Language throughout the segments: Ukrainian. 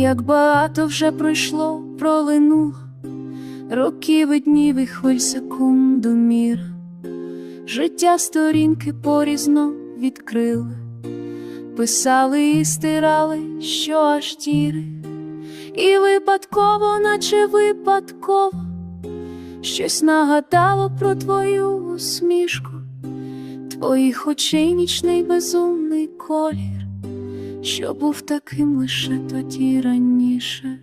Як багато вже пройшло, пролинуло, років і днів і хвиль секундомір. Життя сторінки порізно відкрили, писали і стирали, що аж тіри, і випадково, наче випадково, щось нагадало про твою усмішку, твоїх очей нічний безумний колір, що був таким лише тоді раніше.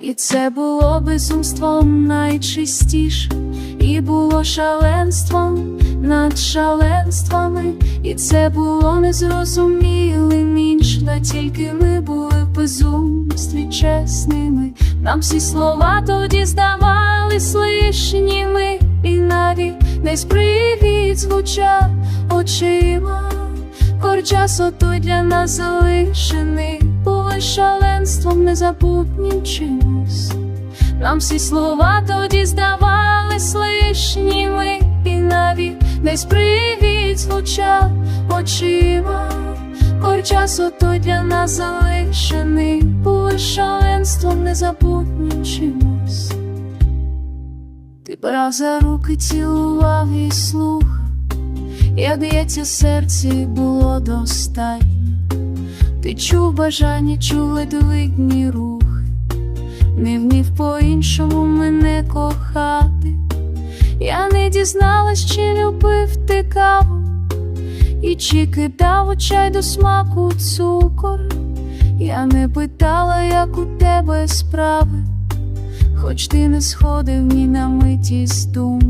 І це було безумством найчистіше, і було шаленством над шаленствами, і це було незрозумілим інше, тільки ми були в безумстві чесними. Нам всі слова тоді здавались лишніми, і навіть десь привіт звучав очима. Корчас отой для нас залишений, були шаленством незабутнім чимось. Нам всі слова тоді здавались лишніми, і навіть десь привіт звучав очима. Корчас отой для нас залишений, були шаленством незабутнім чимось. Ти брав за руки, цілував і. Як б'ється серце і було достатньо, ти чув бажання, чув ледовидні рухи, не вмів по-іншому мене кохати. Я не дізналась, чи любив ти каву, і чи кидав у чай до смаку цукор. Я не питала, як у тебе справи, хоч ти не сходив ні на миті з думкою.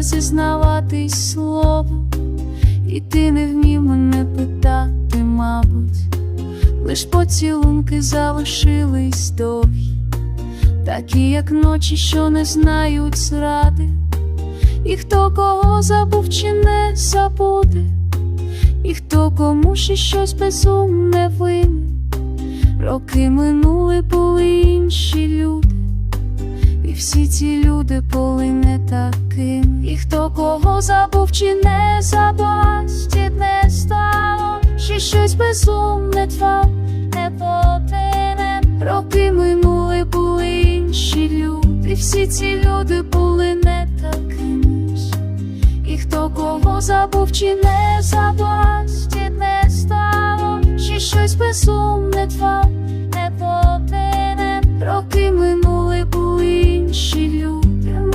Вміла зізнаватись словом, і ти не вмів мене питати, мабуть, лиш поцілунки залишились довгі, такі, як ночі, що не знають зради, і хто кого забув чи не забуде, і хто кому ще щось безумне винен. Роки минули, були інші люди. Всі ці люди були не таким. І хто кого забув чи не забастід не стало, ще щось безумне твав не повинен. Роки минули, були інші люди. Всі ці люди були не такими. І хто кого забув чи не забастід не стало, ще щось безумне твав не повинен.